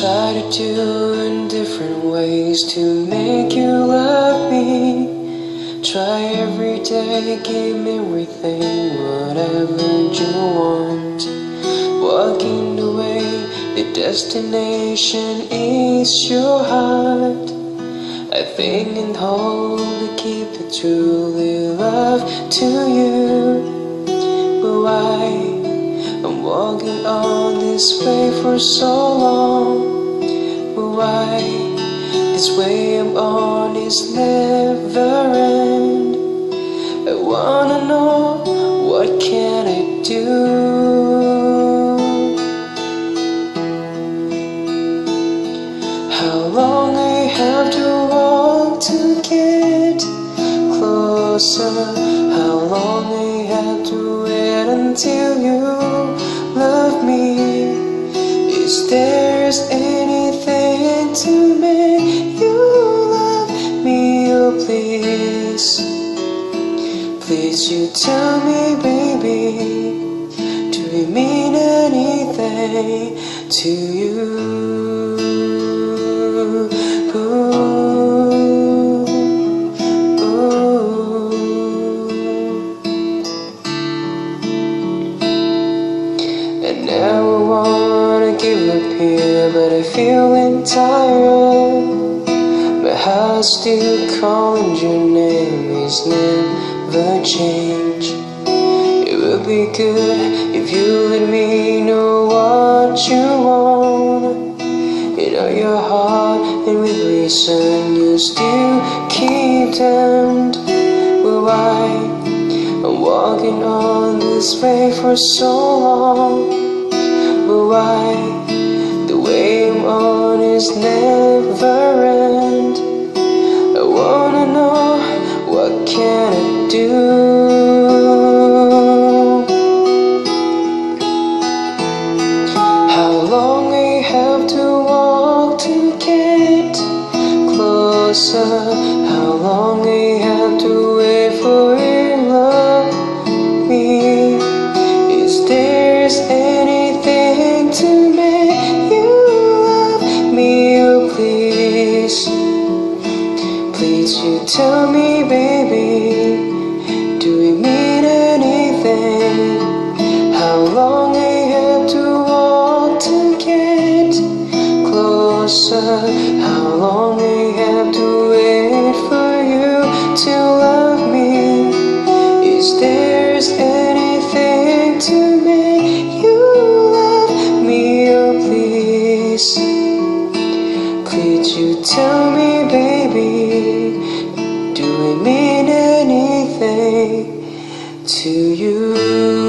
try to do in different ways to make you love me. Try every day, give me everything, whatever you want. Walking the way, the destination is your heart. I think and hope to keep it truly love to you. But why? Walking on this way for so long. But why? This way I'm on is never end. I wanna know Is there anything to make you love me? Oh, please, please, you tell me, baby. Do it mean anything to you? Never change. It would be good if you let me know what you want. You know your heart, and with reason you still keep damned. Well, why? I'm walking on this way for so long. But why? The way I'm on is never end. What can I do? How long I have to walk to get closer? How long I have to wait for your love? me. Is there anything to make you love me? Oh, please, tell me, baby. Do we mean anything? How long I have to walk to get closer? How long I have to wait for you to you?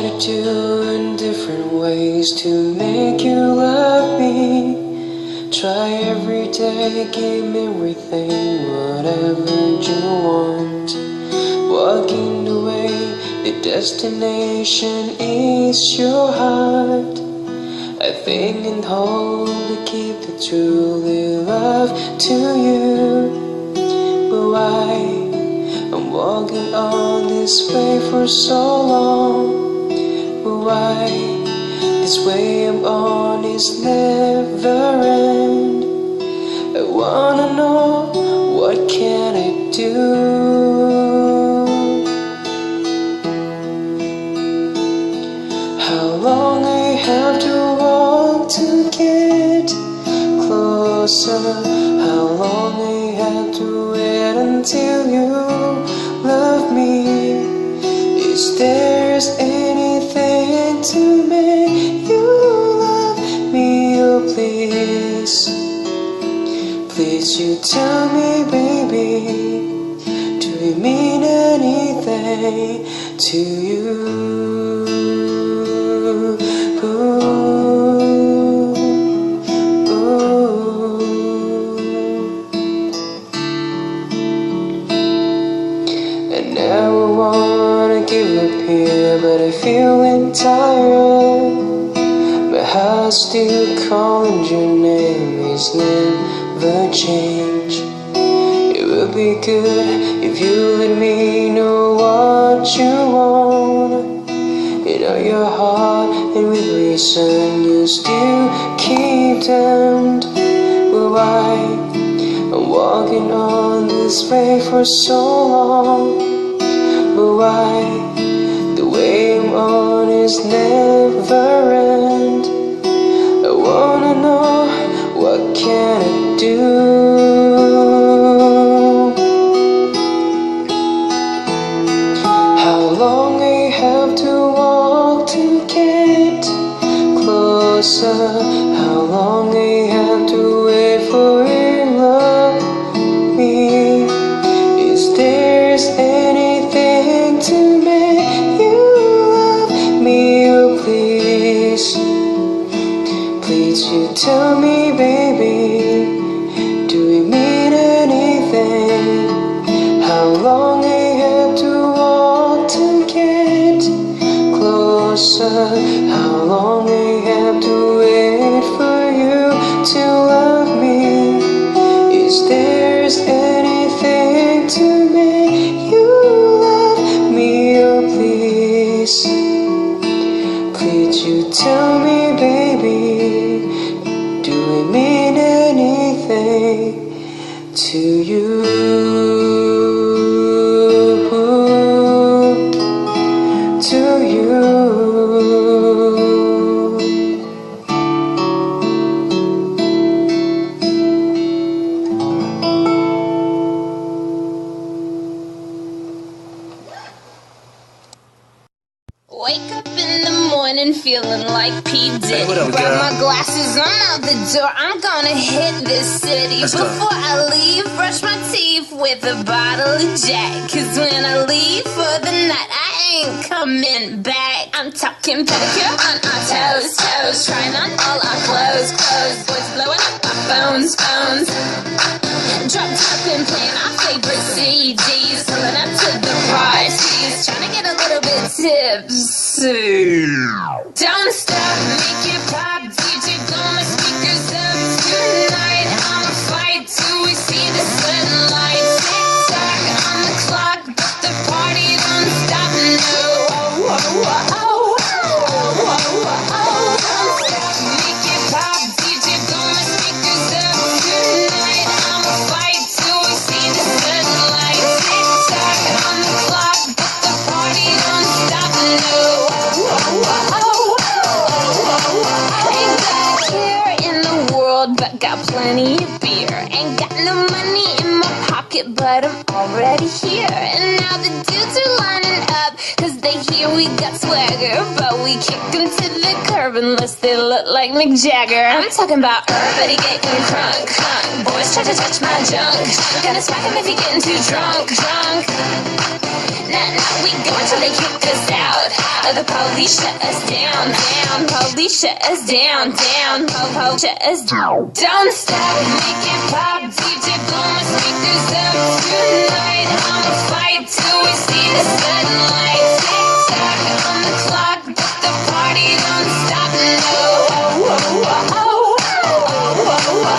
Try to do in different ways to make you love me. Try every day, give me everything, whatever you want. Walking the way, the destination is your heart. I think and hope to keep it truly love to you. But why? I'm walking on this way for so long. Why? This way I'm on is never end. I wanna know what can I do? How long I have to walk to get closer? How long I have to wait until you love me? Is there to make you love me? Oh, please. Please, you tell me, baby, do we mean anything to you? Name, it's never change. It would be good if you let me know what you want. You know your heart, and with reason you still keep damned. Well, why? I'm walking on this way for so long. But why? The way I'm on is never end. What can I do? How long I have to walk to get closer? How long I have to wait for your love? Me, is there anything to make you love me? Oh, please, please, you tell me, baby, to love me? Is there anything to you love me? Oh, please, please, you tell me, baby, do we mean anything to you? Wake up in the morning feeling like P. Diddy. what up, Grab girl? my glasses, I'm out the door. I'm gonna hit this city. Let's go. Before I leave, brush my teeth with a bottle of Jack. Cause when I leave for the night, I ain't coming back. I'm talking pedicure on our toes, toes. Trying on all our clothes, clothes. Boys blowing up our phones, phones. Little bit tipsy. Don't stop, make it pop. But I'm already here. And now the here we got swagger, but we kick them to the curb unless they look like Mick Jagger. I'm talking about everybody getting drunk, crunk. Boys try to touch my junk. Gonna smack him if he getting too drunk, drunk. Nah, nah, we go until they kick us out. Or the police shut us down, down. Police shut us down, down. Po, po, shut us down. Don't stop, make it pop. DJ blow my speakers up tonight. I'ma fight till we see the sunlight.